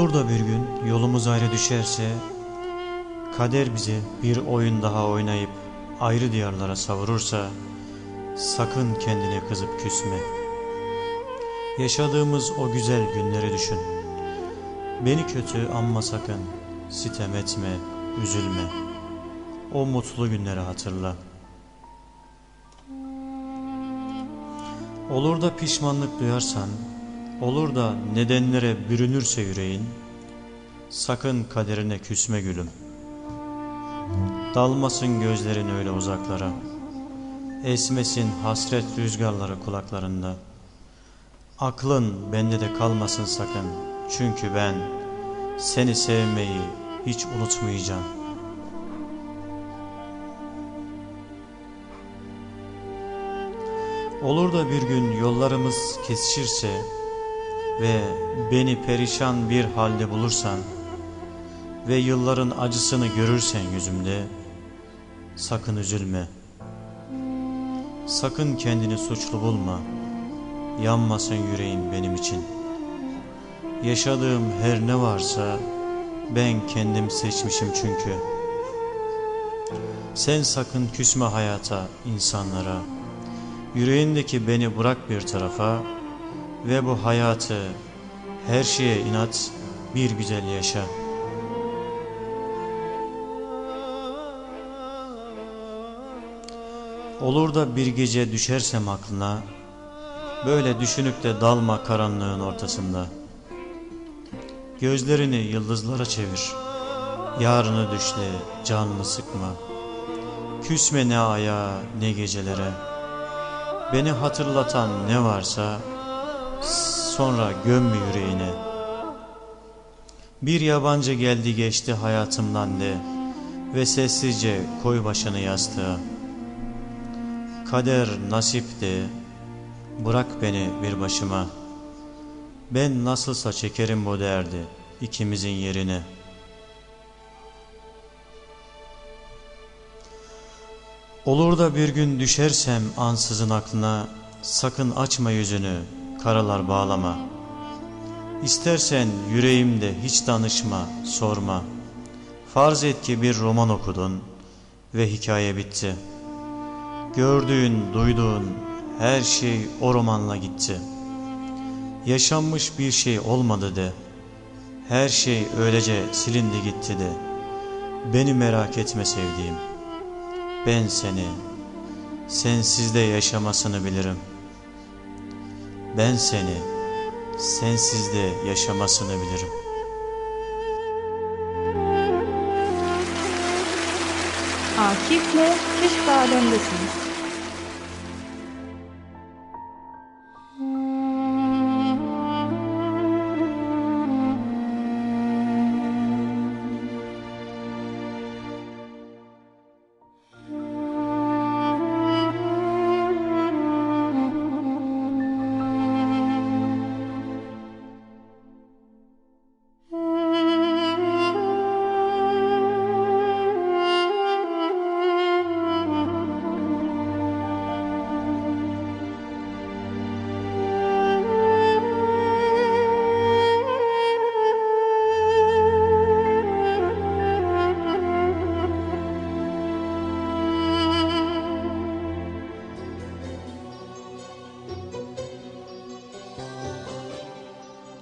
Olur da bir gün yolumuz ayrı düşerse, kader bize bir oyun daha oynayıp ayrı diyarlara savurursa, sakın kendine kızıp küsme. Yaşadığımız o güzel günleri düşün. Beni kötü anma sakın, sitem etme, üzülme. O mutlu günleri hatırla. Olur da pişmanlık duyarsan, olur da nedenlere bürünürse yüreğin, sakın kaderine küsme gülüm. Dalmasın gözlerin öyle uzaklara, esmesin hasret rüzgarları kulaklarında. Aklın bende de kalmasın sakın, çünkü ben seni sevmeyi hiç unutmayacağım. Olur da bir gün yollarımız kesişirse ve beni perişan bir halde bulursan ve yılların acısını görürsen yüzümde sakın üzülme. Sakın kendini suçlu bulma. Yanmasın yüreğin benim için. Yaşadığım her ne varsa ben kendim seçmişim çünkü. Sen sakın küsme hayata, insanlara. Yüreğindeki beni bırak bir tarafa ve bu hayatı her şeye inat bir güzel yaşa. Olur da bir gece düşersem aklına böyle düşünüp de dalma karanlığın ortasında. Gözlerini yıldızlara çevir. Yarını düşle canını sıkma. Küsme ne aya ne gecelere. Beni hatırlatan ne varsa sonra gömme yüreğine. Bir yabancı geldi geçti hayatımdan de ve sessizce koy başını yastığa. Kader nasip de bırak beni bir başıma. Ben nasılsa çekerim bu derdi ikimizin yerine. Olur da bir gün düşersem ansızın aklına sakın açma yüzünü karalar bağlama. İstersen yüreğimde hiç danışma, sorma. Farz et ki bir roman okudun ve hikaye bitti. Gördüğün, duyduğun her şey o romanla gitti. Yaşanmış bir şey olmadı de. Her şey öylece silindi gitti de. Beni merak etme sevdiğim. Ben seni, sensiz de yaşamasını bilirim. Ben seni, sensiz de yaşamasını bilirim. Akif'le Keşf Alemdesiniz.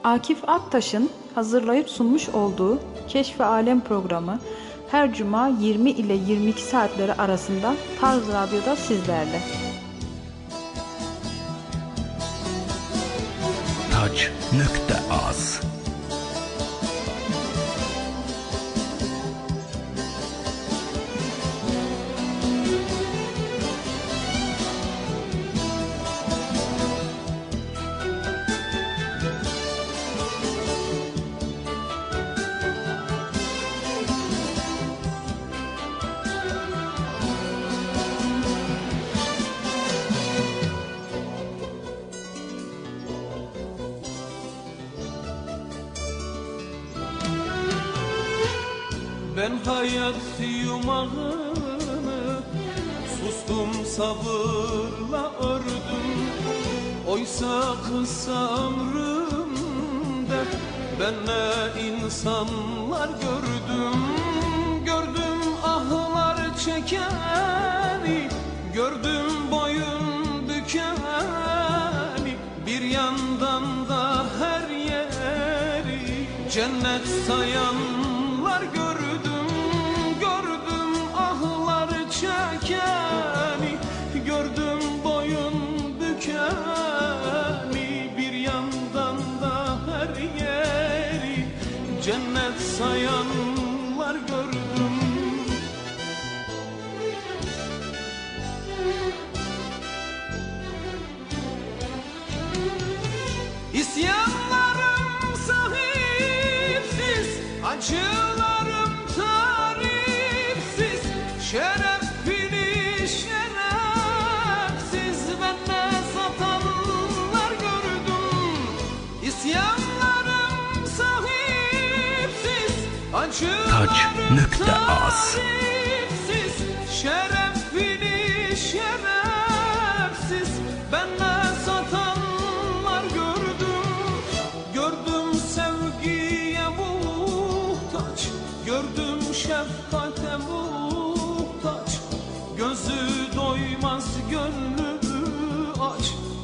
Akif Aktaş'ın hazırlayıp sunmuş olduğu Keşf Alem programı her cuma 20 ile 22 saatleri arasında Tarz Radyo'da sizlerle. Taç.az Ben hayat yumağını sustum sabırla ördüm. Oysa kısa ömrümde Ben ne insanlar gördüm. Gördüm ahlar çekeni Gördüm boyun bükeni. Bir yandan da her yeri Cennet sayanlar acılarım tarifsiz, şerefini şerefsiz bende satanlar gördüm. İsyanlarım sahipsiz, acılarım az. tarifsiz, şerefini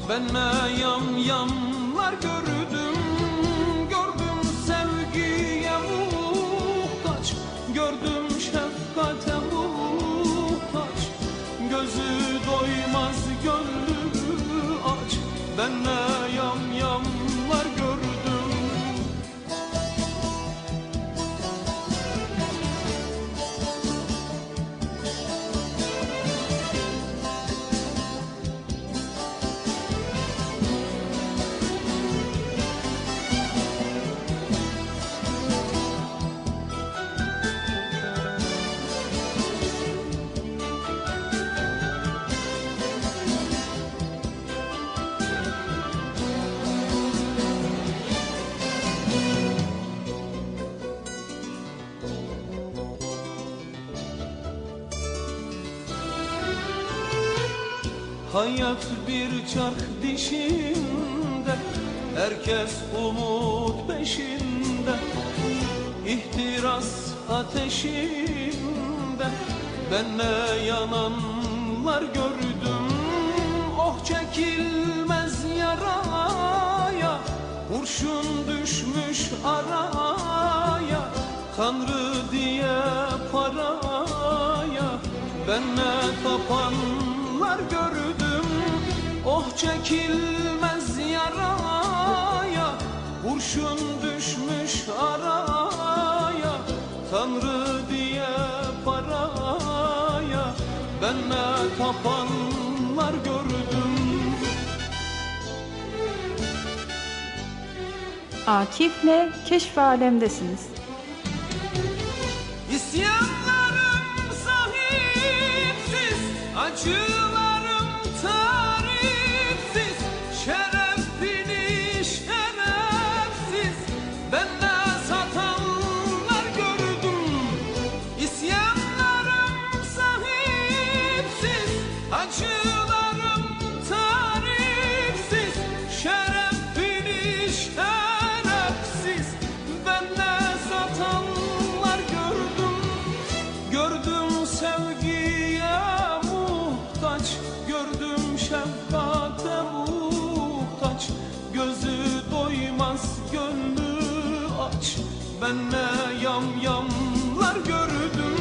ben yam yamlar gördüm. Gördüm sevgiye muhtaç, gördüm Hayat bir çark dişinde Herkes umut peşinde. İhtiras ateşinde Ben ne yananlar gördüm. Oh çekilmez yaraya Kurşun düşmüş araya. Tanrı diye paraya Ben ne tapanlar gördüm Oh çekilmez yaraya Kurşun düşmüş araya Tanrı diye paraya Ben ne tapanlar gördüm Akif'le Keşf Alem'desiniz. İsyanlarım sahipsiz, acılarım ben ne yam yamlar gördüm.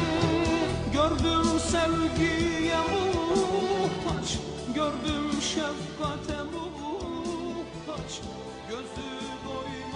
Gördüm sevgiye muhtaç, gördüm şefkate muhtaç. Gözü doymaz